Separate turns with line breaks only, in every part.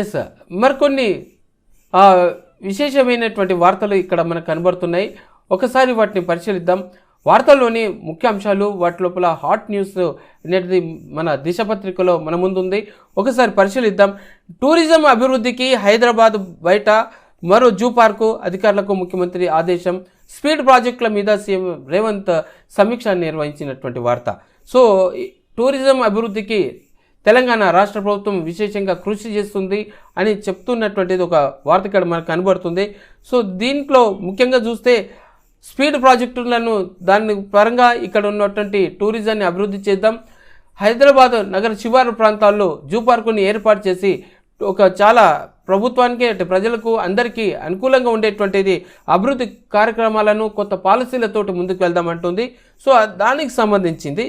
Yes మరికొన్ని విశేషమైనటువంటి వార్తలు ఇక్కడ మనకు కనబడుతున్నాయి. ఒకసారి వాటిని పరిశీలిద్దాం. వార్తల్లోని ముఖ్య అంశాలు వాటి లోపల హాట్ న్యూస్ అనేది మన దిశ పత్రికలో మన ముందుంది. ఒకసారి పరిశీలిద్దాం. టూరిజం అభివృద్ధికి హైదరాబాద్ బయట మరో జూ పార్కు అధికారులకు ముఖ్యమంత్రి ఆదేశం. స్పీడ్ ప్రాజెక్టుల మీద సీఎం రేవంత్ సమీక్ష నిర్వహించినటువంటి వార్త. సో టూరిజం అభివృద్ధికి తెలంగాణ రాష్ట్ర ప్రభుత్వం విశేషంగా కృషి చేస్తుంది అని చెప్తున్నటువంటిది ఒక వార్త ఇక్కడ మనకు కనబడుతుంది. సో దీంట్లో ముఖ్యంగా చూస్తే స్పీడ్ ప్రాజెక్టులను దాని పరంగా ఇక్కడ ఉన్నటువంటి టూరిజాన్ని అభివృద్ధి చేద్దాం. హైదరాబాద్ నగర శివారు ప్రాంతాల్లో జూ పార్కుని ఏర్పాటు చేసి ఒక చాలా ప్రభుత్వానికి అంటే ప్రజలకు అందరికీ అనుకూలంగా ఉండేటువంటిది అభివృద్ధి కార్యక్రమాలను కొత్త పాలసీలతోటి ముందుకు వెళ్దామంటుంది సో దానికి సంబంధించింది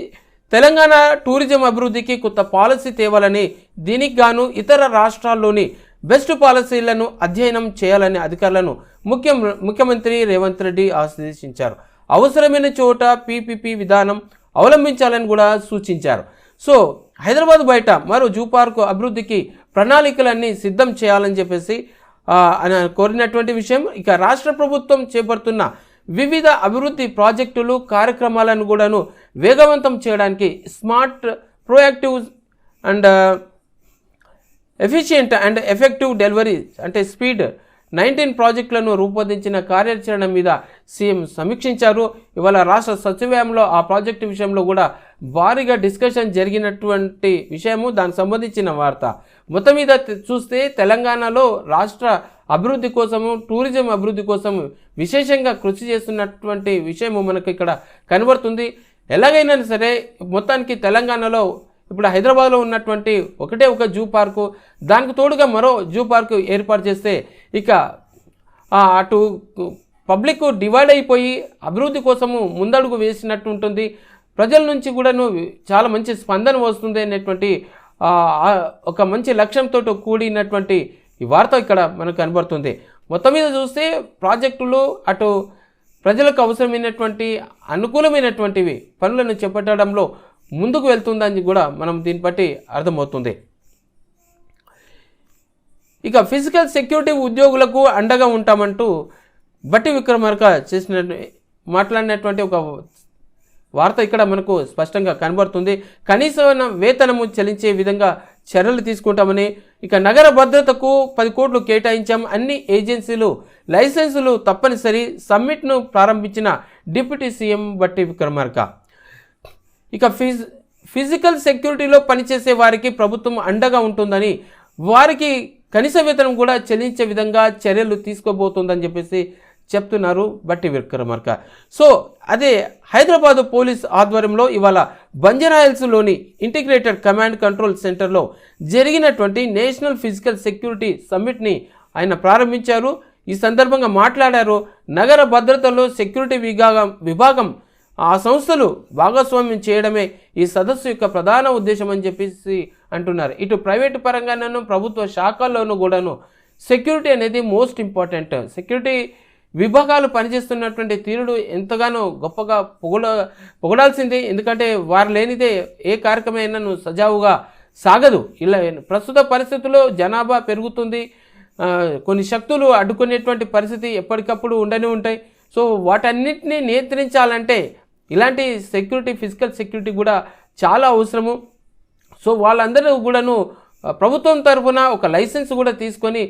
తెలంగాణ టూరిజం అభివృద్ధికి కొత్త పాలసీ తేవాలని దీనికి గాను ఇతర రాష్ట్రాల్లోని బెస్ట్ పాలసీలను అధ్యయనం చేయాలని అధికారులను ముఖ్య ముఖ్యమంత్రి రేవంత్ రెడ్డి ఆదేశించారు. అవసరమైన చోట పీపీపీ విధానం అవలంబించాలని కూడా సూచించారు. సో హైదరాబాద్ బయట మరో జూ పార్కు అభివృద్ధికి ప్రణాళికలన్నీ సిద్ధం చేయాలని చెప్పేసి కోరినటువంటి విషయం. ఇక రాష్ట్ర ప్రభుత్వం చేపడుతున్న వివిధ అభివృద్ధి ప్రాజెక్టులు కార్యక్రమాలను కూడాను వేగవంతం చేయడానికి smart proactive and uh, efficient and effective delivery అంటే స్పీడ్ నైన్టీన్ ప్రాజెక్టులను రూపొందించిన కార్యాచరణ మీద సీఎం సమీక్షించారు. ఇవాళ రాష్ట్ర సచివాలయంలో ఆ ప్రాజెక్టు విషయంలో కూడా భారీగా డిస్కషన్ జరిగినటువంటి విషయము దానికి సంబంధించిన వార్త. మొత్తం మీద చూస్తే తెలంగాణలో రాష్ట్ర అభివృద్ధి కోసము టూరిజం అభివృద్ధి కోసము విశేషంగా కృషి చేస్తున్నటువంటి విషయము మనకు ఇక్కడ కనబడుతుంది. ఎలాగైనా సరే మొత్తానికి తెలంగాణలో ఇప్పుడు హైదరాబాద్లో ఉన్నటువంటి ఒకటే ఒక జూ పార్కు దానికి తోడుగా మరో జూ పార్కు ఏర్పాటు చేస్తే ఇక అటు పబ్లిక్ డివైడ్ అయిపోయి అభివృద్ధి కోసము ముందడుగు వేసినట్టు ఉంటుంది. ప్రజల నుంచి కూడాను చాలా మంచి స్పందన వస్తుంది అనేటువంటి ఒక మంచి లక్ష్యంతో కూడినటువంటి ఈ వార్త ఇక్కడ మనకు కనబడుతుంది. మొత్తం మీద చూస్తే ప్రాజెక్టులు అటు ప్రజలకు అవసరమైనటువంటి అనుకూలమైనటువంటివి పనులను చేపట్టడంలో ముందుకు వెళ్తుందని కూడా మనం దీన్ని బట్టి అర్థమవుతుంది. ఇక ఫిజికల్ సెక్యూరిటీ ఉద్యోగులకు అండగా ఉంటామంటూ బట్టి విక్రమార్క చేసిన మాట్లాడినటువంటి ఒక వార్త ఇక్కడ మనకు స్పష్టంగా కనబడుతుంది. కనీసమైన వేతనము చెల్లించే విధంగా చర్యలు తీసుకుంటామని ఇక నగర భద్రతకు పది కోట్లు కేటాయించాం. అన్ని ఏజెన్సీలు లైసెన్సులు తప్పనిసరి సమ్మిట్ను ప్రారంభించిన డిప్యూటీ సీఎం బట్టి విక్రమార్క. ఇక ఫిజ్ ఫిజికల్ సెక్యూరిటీలో పనిచేసే వారికి ప్రభుత్వం అండగా ఉంటుందని వారికి కనీస వేతనం కూడా చెల్లించే విధంగా చర్యలు తీసుకోబోతోందని చెప్పేసి చెప్తున్నారు బట్టి విక్రమార్క. సో అదే హైదరాబాద్ పోలీస్ ఆధ్వర్యంలో ఇవాళ బంజారాహిల్స్లోని ఇంటిగ్రేటెడ్ కమాండ్ కంట్రోల్ సెంటర్లో జరిగినటువంటి నేషనల్ ఫిజికల్ సెక్యూరిటీ సమ్మిట్ని ఆయన ప్రారంభించారు. ఈ సందర్భంగా మాట్లాడారు. నగర భద్రతలో సెక్యూరిటీ విభాగం విభాగం ఆ సంస్థలు భాగస్వామ్యం చేయడమే ఈ సదస్సు యొక్క ప్రధాన ఉద్దేశం అని చెప్పేసి అంటున్నారు. ఇటు ప్రైవేటు పరంగానూ ప్రభుత్వ శాఖల్లోనూ కూడాను సెక్యూరిటీ అనేది మోస్ట్ ఇంపార్టెంట్. సెక్యూరిటీ విభాగాలు పనిచేస్తున్నటువంటి తీరుడు ఎంతగానో గొప్పగా పొగడ పొగడాల్సిందే. ఎందుకంటే వారు లేనిదే ఏ కార్యక్రమైనా సజావుగా సాగదు. ఇలా ప్రస్తుత పరిస్థితుల్లో జనాభా పెరుగుతుంది. కొన్ని శక్తులు అడ్డుకునేటువంటి పరిస్థితి ఎప్పటికప్పుడు ఉండనే ఉంటాయి. సో వాటన్నిటిని నియంత్రించాలంటే ఇలాంటి సెక్యూరిటీ ఫిజికల్ సెక్యూరిటీ కూడా చాలా అవసరము. సో వాళ్ళందరూ కూడాను ప్రభుత్వం తరఫున ఒక లైసెన్స్ కూడా తీసుకొని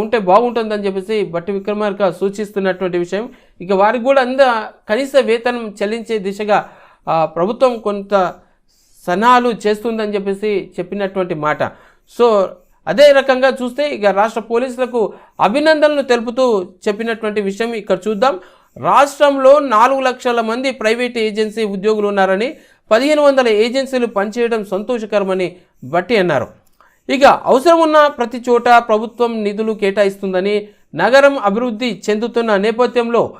ఉంటే బాగుంటుందని చెప్పేసి బట్టి విక్రమార్క సూచిస్తున్నటువంటి విషయం. ఇక వారికి కూడా అంద కనీస వేతనం చెల్లించే దిశగా ప్రభుత్వం కొంత సనాలు చేస్తుందని చెప్పేసి చెప్పినటువంటి మాట. సో అదే రకంగా చూస్తే ఇక రాష్ట్ర పోలీసులకు అభినందనలు తెలుపుతూ చెప్పినటువంటి విషయం ఇక్కడ చూద్దాం. రాష్ట్రంలో నాలుగు లక్షల మంది ప్రైవేట్ ఏజెన్సీ ఉద్యోగులు ఉన్నారని పదిహేను వందల ఏజెన్సీలు పనిచేయడం సంతోషకరమని బట్టి అన్నారు. ఇక అవసరం ఉన్న ప్రతి చోట ప్రభుత్వం నిధులు కేటాయిస్తుందని నగరం అభివృద్ధి చెందుతున్న నేపథ్యంలో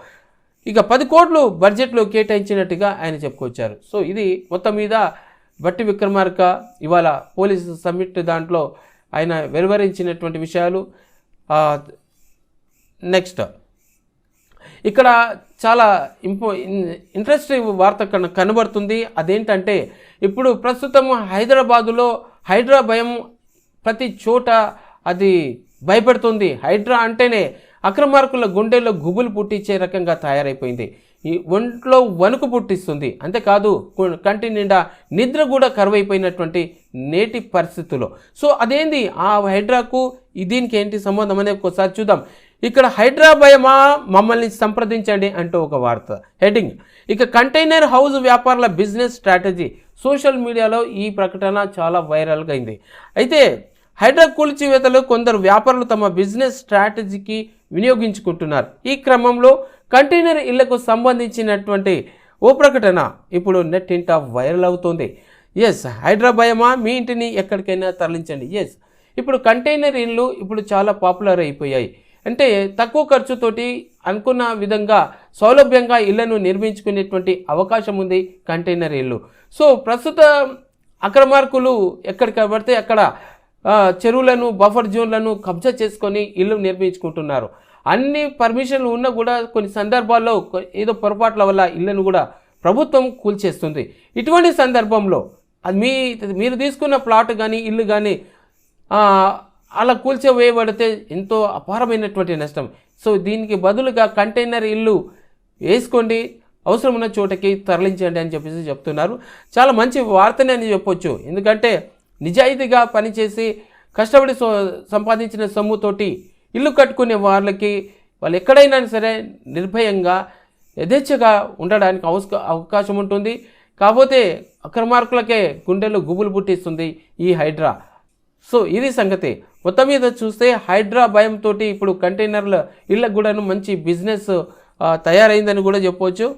ఇక పది కోట్లు బడ్జెట్లో కేటాయించినట్టుగా ఆయన చెప్పుకొచ్చారు. సో ఇది మొత్తం మీద బట్టి విక్రమార్క ఇవాళ పోలీసు సమ్మిట్ దాంట్లో ఆయన వెలువరించినటువంటి విషయాలు. నెక్స్ట్. ఇక్కడ చాలా ఇంపో ఇంట్రెస్టింగ్ వార్త కన- కనబడుతుంది. అదేంటంటే ఇప్పుడు ప్రస్తుతం హైదరాబాదులో హైడ్రా భయం ప్రతి చోట అది భయపెడుతుంది. హైడ్రా అంటేనే అక్రమార్కుల గుండెల్లో గుబులు పుట్టించే రకంగా తయారైపోయింది. ఈ ఒంట్లో వణుకు పుట్టిస్తుంది. అంతేకాదు కంటి నిండా నిద్ర కూడా కరువైపోయినటువంటి నేటి పరిస్థితుల్లో. సో అదేంది? ఆ హైడ్రాకు దీనికి ఏంటి సంబంధం అనేది ఒకసారి చూద్దాం. ఇక్కడ హైడ్రాబయమా మమ్మల్ని సంప్రదించండి అంటూ ఒక వార్త. హెడ్డింగ్. ఇక కంటైనర్ హౌస్ వ్యాపారుల బిజినెస్ స్ట్రాటజీ. సోషల్ మీడియాలో ఈ ప్రకటన చాలా వైరల్గా అయింది. అయితే హైడ్రా కూల్చివేతలు కొందరు వ్యాపారులు తమ బిజినెస్ స్ట్రాటజీకి వినియోగించుకుంటున్నారు. ఈ క్రమంలో కంటైనర్ ఇళ్ళకు సంబంధించినటువంటి ఓ ప్రకటన ఇప్పుడు నెట్ ఇంట వైరల్ అవుతుంది. ఎస్ హైదరాబాయమా మీ ఇంటిని ఎక్కడికైనా తరలించండి. ఎస్ ఇప్పుడు కంటైనర్ ఇళ్ళు ఇప్పుడు చాలా పాపులర్ అయిపోయాయి. అంటే తక్కువ ఖర్చుతోటి అనుకున్న విధంగా సౌలభ్యంగా ఇళ్ళను నిర్మించుకునేటువంటి అవకాశం ఉంది కంటైనర్ ఇల్లు సో ప్రస్తుత అక్రమార్కులు ఎక్కడికి పడితే అక్కడ చెరువులను బఫర్ జోన్లను కబ్జా చేసుకొని ఇల్లు నిర్మించుకుంటున్నారు. అన్ని పర్మిషన్లు ఉన్నా కూడా కొన్ని సందర్భాల్లో ఏదో పొరపాట్ల వల్ల ఇళ్ళను కూడా ప్రభుత్వం కూల్చేస్తుంది. ఇటువంటి సందర్భంలో అది మీ మీరు తీసుకున్న ప్లాట్ కానీ ఇల్లు కానీ అలా కూల్చివేయబడితే ఎంతో అపారమైనటువంటి నష్టం. సో దీనికి బదులుగా కంటైనర్ ఇల్లు వేసుకోండి. అవసరం ఉన్న చోటకి తరలించండి అని చెప్పేసి చెప్తున్నారు. చాలా మంచి వార్తనే అని చెప్పొచ్చు. ఎందుకంటే నిజాయితీగా పనిచేసి కష్టపడి సంపాదించిన సొమ్ముతోటి ఇల్లు కట్టుకునే వాళ్ళకి వాళ్ళు ఎక్కడైనా సరే నిర్భయంగా యథేచ్ఛగా ఉండడానికి అవకాశం ఉంటుంది. కాకపోతే అక్రమార్కులకే గుండెలు గుబులు పుట్టిస్తుంది ఈ హైడ్రా. సో ఇది సంగతి. మొత్తం మీద చూస్తే హైడ్రా భయంతో ఇప్పుడు కంటైనర్ల ఇళ్ళకు కూడాను మంచి బిజినెస్ తయారైందని కూడా చెప్పవచ్చు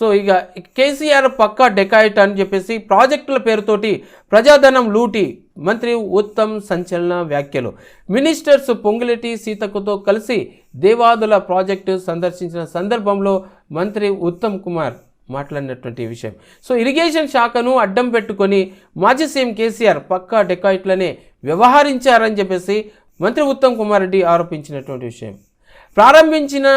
సో ఇక కేసీఆర్ పక్కా డెకాయిట్ అని చెప్పేసి ప్రాజెక్టుల పేరుతోటి ప్రజాధనం లూటి మంత్రి ఉత్తమ్ సంచలన వ్యాఖ్యలు. మినిస్టర్స్ పొంగులెట్టి సీతక్కతో కలిసి దేవాదుల ప్రాజెక్టు సందర్శించిన సందర్భంలో మంత్రి ఉత్తమ్ కుమార్ మాట్లాడినటువంటి విషయం. సో ఇరిగేషన్ శాఖను అడ్డం పెట్టుకొని మాజీ సీఎం కేసీఆర్ పక్కా డెకాయిట్లనే వ్యవహరించారని చెప్పేసి మంత్రి ఉత్తమ్ కుమార్ రెడ్డి ఆరోపించినటువంటి విషయం. ప్రారంభించిన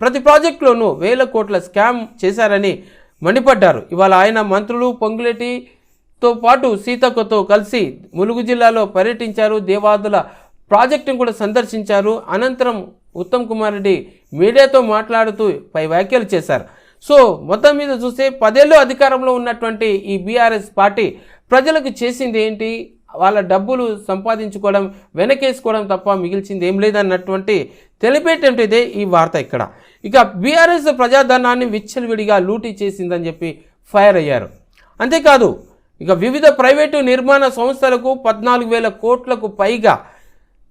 ప్రతి ప్రాజెక్టులోనూ వేల కోట్ల స్కామ్ చేశారని మండిపడ్డారు. ఇవాళ ఆయన మంత్రులు పొంగులేటితో పాటు సీతక్కతో కలిసి ములుగు జిల్లాలో పర్యటించారు. దేవాదుల ప్రాజెక్టును కూడా సందర్శించారు. అనంతరం ఉత్తమ్ కుమార్ రెడ్డి మీడియాతో మాట్లాడుతూ పై వ్యాఖ్యలు చేశారు. సో మొత్తం మీద చూస్తే పదేళ్ళు అధికారంలో ఉన్నటువంటి ఈ బీఆర్ఎస్ పార్టీ ప్రజలకు చేసింది ఏంటి? వాళ్ళ డబ్బులు సంపాదించుకోవడం వెనకేసుకోవడం తప్ప మిగిల్చింది ఏం లేదన్నటువంటి తెలిపేటటువంటిదే ఈ వార్త ఇక్కడ. ఇక బీఆర్ఎస్ ప్రజాధనాన్ని విచ్చలవిడిగా లూటీ చేసిందని చెప్పి ఫైర్ అయ్యారు. అంతేకాదు ఇక వివిధ ప్రైవేటు నిర్మాణ సంస్థలకు పద్నాలుగు వేల కోట్లకు పైగా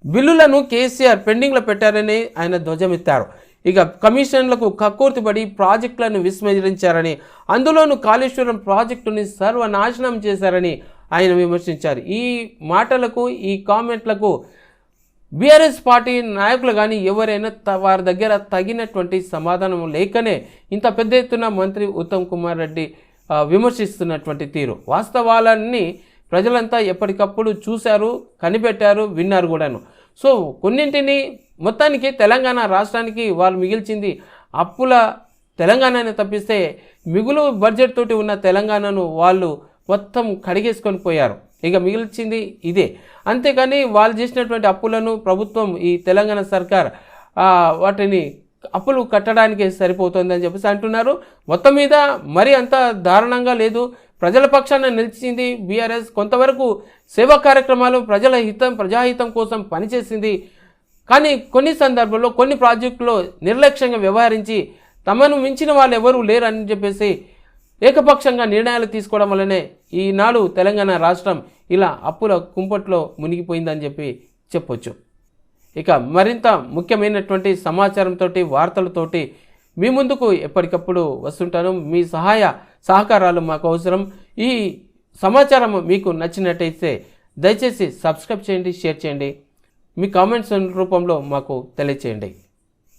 బిల్లులను కేసీఆర్ పెండింగ్లో పెట్టారని ఆయన ధ్వజమెత్తారు. ఇక కమిషన్లకు కక్కుర్తిపడి ప్రాజెక్టులను విస్మరించారని అందులోనూ కాళేశ్వరం ప్రాజెక్టుని సర్వనాశనం చేశారని ఆయన విమర్శించారు. ఈ మాటలకు ఈ కామెంట్లకు బీఆర్ఎస్ పార్టీ నాయకులు కానీ ఎవరైనా త- వారి దగ్గర తగినటువంటి సమాధానం లేకనే ఇంత పెద్ద ఎత్తున మంత్రి ఉత్తమ్ కుమార్ రెడ్డి విమర్శిస్తున్నటువంటి తీరు. వాస్తవాలన్నీ ప్రజలంతా ఎప్పటికప్పుడు చూశారు కనిపెట్టారు విన్నారు కూడాను. సో కొన్నింటిని మొత్తానికి తెలంగాణ రాష్ట్రానికి వాళ్ళు మిగిల్చింది అప్పుల తెలంగాణని తప్పిస్తే మిగులు బడ్జెట్ తోటి ఉన్న తెలంగాణను వాళ్ళు మొత్తం కడిగేసుకొని పోయారు. ఇక మిగిల్చింది ఇదే. అంతేకాని వాళ్ళు చేసినటువంటి అప్పులను ప్రభుత్వం ఈ తెలంగాణ సర్కార్ వాటిని అప్పులు కట్టడానికి సరిపోతుందని చెప్పేసి అంటున్నారు. మొత్తం మీద మరి అంత దారుణంగా లేదు. ప్రజల పక్షాన నిలిచింది బీఆర్ఎస్. కొంతవరకు సేవా కార్యక్రమాలు ప్రజల హితం ప్రజాహితం కోసం పనిచేసింది కానీ కొన్ని సందర్భాల్లో కొన్ని ప్రాజెక్టులో నిర్లక్ష్యంగా వ్యవహరించి తమను మించిన వాళ్ళు ఎవరూ లేరు అని చెప్పేసి ఏకపక్షంగా నిర్ణయాలు తీసుకోవడం వల్లనే ఈనాడు తెలంగాణ రాష్ట్రం ఇలా అప్పుల కుంపట్లో మునిగిపోయిందని చెప్పి చెప్పొచ్చు. ఇక మరింత ముఖ్యమైనటువంటి సమాచారంతో వార్తలతోటి మీ ముందుకు ఎప్పటికప్పుడు వస్తుంటాను. మీ సహాయ సహకారాలు మాకు అవసరం. ఈ సమాచారం మీకు నచ్చినట్టయితే దయచేసి సబ్స్క్రైబ్ చేయండి షేర్ చేయండి. మీ కామెంట్స్ రూపంలో మాకు తెలియచేయండి.